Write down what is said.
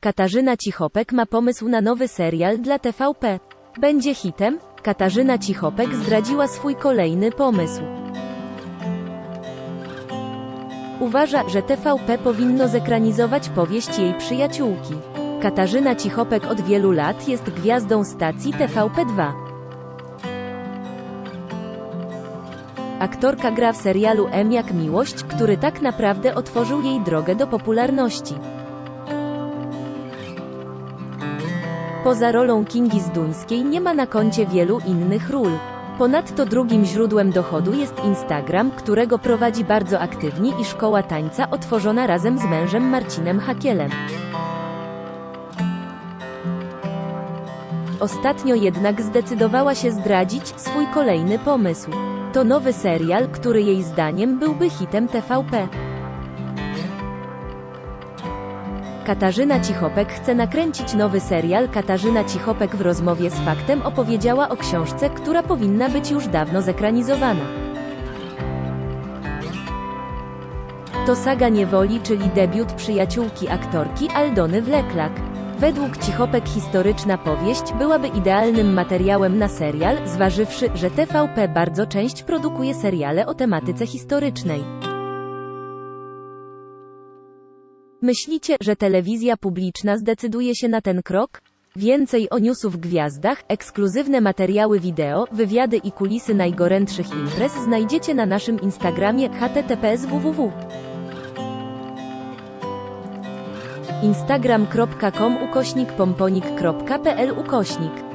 Katarzyna Cichopek ma pomysł na nowy serial dla TVP. Będzie hitem? Katarzyna Cichopek zdradziła swój kolejny pomysł. Uważa, że TVP powinno zekranizować powieść jej przyjaciółki. Katarzyna Cichopek od wielu lat jest gwiazdą stacji TVP2. Aktorka gra w serialu M jak Miłość, który tak naprawdę otworzył jej drogę do popularności. Poza rolą Kingi Zduńskiej nie ma na koncie wielu innych ról. Ponadto drugim źródłem dochodu jest Instagram, którego prowadzi bardzo aktywnie i szkoła tańca otworzona razem z mężem Marcinem Hakielem. Ostatnio jednak zdecydowała się zdradzić swój kolejny pomysł. To nowy serial, który jej zdaniem byłby hitem TVP. Katarzyna Cichopek chce nakręcić nowy serial. Katarzyna Cichopek w rozmowie z Faktem opowiedziała o książce, która powinna być już dawno zekranizowana. To saga niewoli, czyli debiut przyjaciółki aktorki Aldony Wleklak. Według Cichopek historyczna powieść byłaby idealnym materiałem na serial, zważywszy, że TVP bardzo część produkuje seriale o tematyce historycznej. Myślicie, że telewizja publiczna zdecyduje się na ten krok? Więcej o newsów gwiazdach, ekskluzywne materiały wideo, wywiady i kulisy najgorętszych imprez znajdziecie na naszym Instagramie https www. instagram.com ukośnik pomponik.pl ukośnik